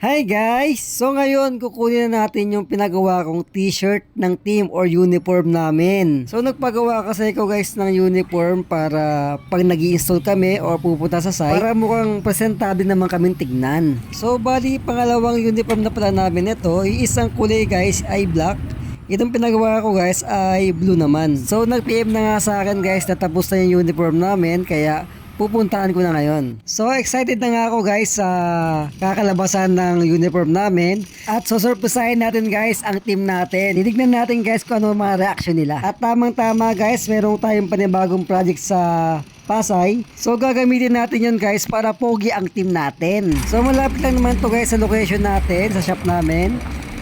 Hi guys! So ngayon, kukunin na natin yung pinagawa kong t-shirt ng team or uniform namin. So nagpagawa kasi ko guys ng uniform para pag nag install kami or pupunta sa site, para mukhang presentable naman kaming tignan. So bali, pangalawang uniform na pala namin ito, yung isang kulay guys ay black, Itong pinagawa ko guys ay blue naman. So nag-PM na nga sa akin guys na tapos na yung uniform namin kaya pupuntahan ko na ngayon. So excited na nga ako guys sa kakalabasan ng uniform namin at susurpresahin natin guys ang team natin. Titignan natin guys kung ano mga reaction nila. At tamang tama guys, meron tayong panibagong project sa Pasay. So gagamitin natin yun guys para pogi ang team natin. So malapit lang naman to guys sa location natin, sa shop namin.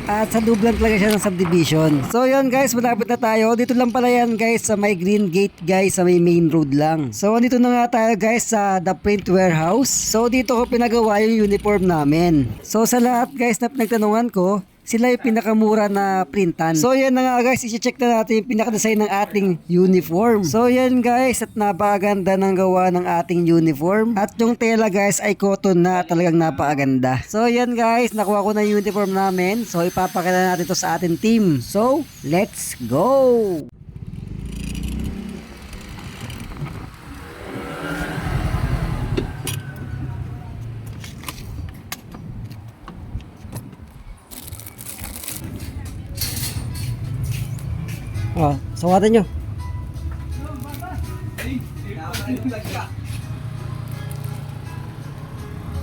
At sa Dublan talaga siya ng subdivision. So yun guys, malapit na tayo. Dito lang pala yan guys sa may green gate guys sa may main road lang. So andito na nga tayo guys sa The Print Warehouse. So dito ko pinagawa yung uniform namin. So sa lahat guys na pinagtanungan ko, sila yung pinakamura na printan. So yan na nga guys, i-check na natin yung pinaka-design ng ating uniform. So yan guys, at napakaganda ng gawa ng ating uniform. At yung tela guys ay cotton na talagang napakaganda. So yan guys, nakuha ko na yung uniform namin. So ipapakita natin to sa ating team. So, let's go! Oh, sungatan nyo.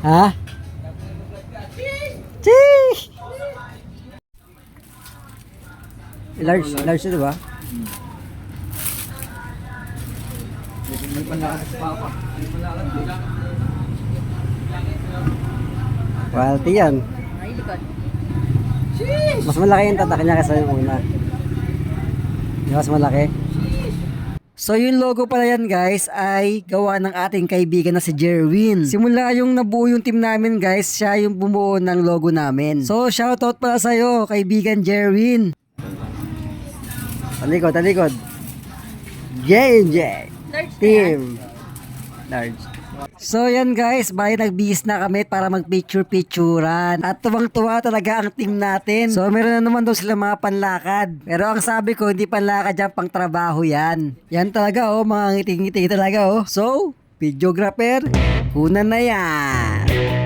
Ha? Chee! Large, large ito ba? Quality yan. Mas malaki yung tatak niya kaysa yung una. Mas malaki? So yung logo pala yan guys ay gawa ng ating kaibigan na si Jerwin. Simula yung nabuo yung team namin guys, siya yung bumuo ng logo namin. So shoutout pala sa'yo kaibigan Jerwin. Talikod, talikod. J&J. Team. Large. So yan guys, bali nagbihis na kami para mag-picture-picturean. At tuwang-tuwa talaga ang team natin. So meron na naman daw sila mga panlakad. Pero ang sabi ko, hindi panlakad yan, pang trabaho yan. Yan talaga oh, mga ngiti-ngiti talaga oh. So, videographer, kunan na yan.